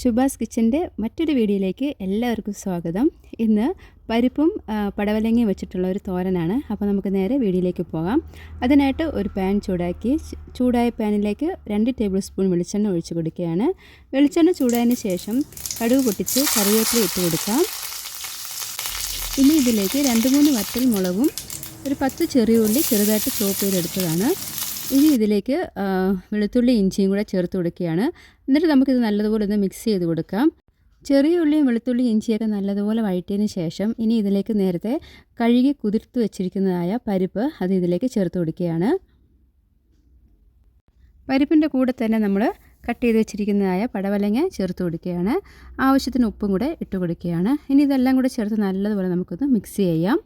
ശുഭാസ് കിച്ചന്റെ മറ്റൊരു വീഡിയോയിലേക്ക് എല്ലാവർക്കും സ്വാഗതം. ഇന്ന് പരിപ്പും പടവലങ്ങയും വെച്ചിട്ടുള്ള ഒരു തോരനാണ്. അപ്പോൾ നമുക്ക് നേരെ വീഡിയോയിലേക്ക് പോകാം. അതിനായിട്ട് ഒരു പാൻ ചൂടാക്കി ചൂടായ പാനിലേക്ക് രണ്ട് ടേബിൾ സ്പൂൺ വെളിച്ചെണ്ണ ഒഴിച്ച് കൊടുക്കുകയാണ്. വെളിച്ചെണ്ണ ചൂടായതിന് ശേഷം കടുക് പൊട്ടിച്ച് കറിവേപ്പില ഇട്ട് കൊടുക്കാം. ഇനി ഇതിലേക്ക് രണ്ട് മൂന്ന് വറ്റൽ മുളകും ഒരു പത്ത് ചെറിയ ഉള്ളി ചെറുതായിട്ട് ചോപ്പ് ചെയ്തെടുത്തതാണ്. ഇനി ഇതിലേക്ക് വെളുത്തുള്ളി ഇഞ്ചിയും കൂടെ ചേർത്ത് കൊടുക്കുകയാണ്. എന്നിട്ട് നമുക്കിത് നല്ലതുപോലെ ഒന്ന് മിക്സ് ചെയ്ത് കൊടുക്കാം. ചെറിയ ഉള്ളിയും വെളുത്തുള്ളി ഇഞ്ചിയൊക്കെ നല്ലതുപോലെ വഴറ്റിയതിന് ശേഷം ഇനി ഇതിലേക്ക് നേരത്തെ കഴുകി കുതിർത്ത് വെച്ചിരിക്കുന്നതായ പരിപ്പ് അത് ഇതിലേക്ക് ചേർത്ത് കൊടുക്കുകയാണ്. പരിപ്പിന്റെ കൂടെ തന്നെ നമ്മൾ കട്ട് ചെയ്ത് വെച്ചിരിക്കുന്നതായ പടവലങ്ങ ചേർത്ത് കൊടുക്കുകയാണ്. ആവശ്യത്തിന് ഉപ്പും കൂടെ ഇട്ട് കൊടുക്കുകയാണ്. ഇനി ഇതെല്ലാം കൂടെ ചേർത്ത് നല്ലതുപോലെ നമുക്കൊന്ന് മിക്സ് ചെയ്യാം.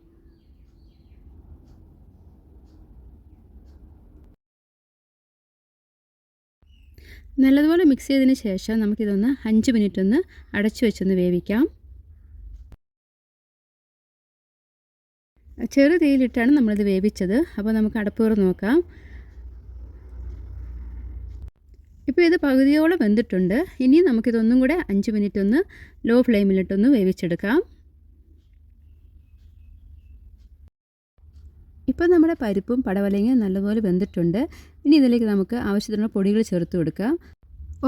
നല്ലതുപോലെ മിക്സ് ചെയ്തതിന് ശേഷം നമുക്കിതൊന്ന് അഞ്ച് മിനിറ്റ് ഒന്ന് അടച്ചു വെച്ചൊന്ന് വേവിക്കാം. ചെറു തീയിലിട്ടാണ് നമ്മളിത് വേവിച്ചത്. അപ്പോൾ നമുക്ക് അടപ്പ് നോക്കാം. ഇപ്പോൾ ഇത് പകുതിയോളം വെന്തിട്ടുണ്ട്. ഇനി നമുക്കിതൊന്നും കൂടെ അഞ്ച് മിനിറ്റ് ഒന്ന് ലോ ഫ്ലെയിമിലിട്ടൊന്ന് വേവിച്ചെടുക്കാം. ഇപ്പോൾ നമ്മുടെ പരിപ്പും പടവലങ്ങയും നല്ലപോലെ വെന്തിട്ടുണ്ട്. ഇനി ഇതിലേക്ക് നമുക്ക് ആവശ്യത്തിനുള്ള പൊടികൾ ചേർത്ത് കൊടുക്കാം.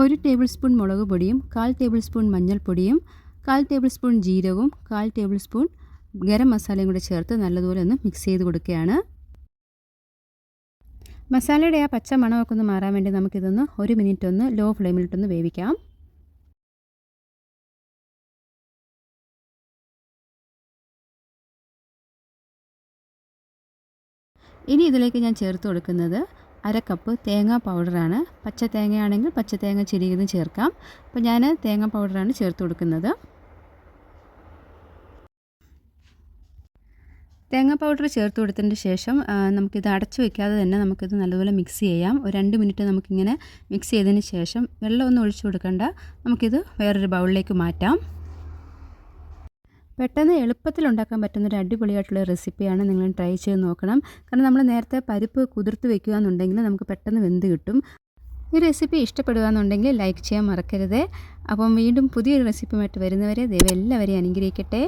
ഒരു ടേബിൾ സ്പൂൺ മുളക് പൊടിയും കാൽ ടേബിൾ സ്പൂൺ മഞ്ഞൾപ്പൊടിയും കാൽ ടേബിൾ സ്പൂൺ ജീരകവും കാൽ ടേബിൾ സ്പൂൺ ഗരം മസാലയും കൂടെ ചേർത്ത് നല്ലതുപോലെ ഒന്ന് മിക്സ് ചെയ്ത് കൊടുക്കുകയാണ്. മസാലയുടെ ആ പച്ച മണമൊക്കെ ഒന്ന് മാറാൻ വേണ്ടി നമുക്കിതൊന്ന് ഒരു മിനിറ്റ് ഒന്ന് ലോ ഫ്ലെയിമിലിട്ടൊന്ന് വേവിക്കാം. ഇനി ഇതിലേക്ക് ഞാൻ ചേർത്ത് കൊടുക്കുന്നത് അര കപ്പ് തേങ്ങാ പൗഡറാണ്. പച്ച തേങ്ങയാണെങ്കിൽ പച്ച തേങ്ങ ചിരിയത് ചേർക്കാം. അപ്പോൾ ഞാൻ തേങ്ങ പൗഡറാണ് ചേർത്ത് കൊടുക്കുന്നത്. തേങ്ങ പൗഡർ ചേർത്ത് കൊടുത്തതിന് ശേഷം നമുക്കിത് അടച്ചു വെക്കാതെ തന്നെ നമുക്കിത് നല്ലപോലെ മിക്സ് ചെയ്യാം. ഒരു രണ്ട് മിനിറ്റ് നമുക്കിങ്ങനെ മിക്സ് ചെയ്തതിന് ശേഷം വെള്ളം ഒന്നും ഒഴിച്ചു കൊടുക്കണ്ട. നമുക്കിത് വേറൊരു ബൗളിലേക്ക് മാറ്റാം. പെട്ടെന്ന് എളുപ്പത്തിൽ ഉണ്ടാക്കാൻ പറ്റുന്ന ഒരു അടിപൊളിയായിട്ടുള്ള റെസിപ്പിയാണ് നിങ്ങൾ ട്രൈ ചെയ്ത് നോക്കണം. കാരണം നമ്മൾ നേരത്തെ പരിപ്പ് കുതിർത്ത് വെക്കുക എന്നുണ്ടെങ്കിൽ നമുക്ക് പെട്ടെന്ന് വെന്ത് കിട്ടും. ഈ റെസിപ്പി ഇഷ്ടപ്പെടുകയെന്നുണ്ടെങ്കിൽ ലൈക്ക് ചെയ്യാൻ മറക്കരുത്. അപ്പം വീണ്ടും പുതിയൊരു റെസിപ്പിയുമായിട്ട് വരുന്നവരെ ദൈവം എല്ലാവരെയും അനുഗ്രഹിക്കട്ടെ.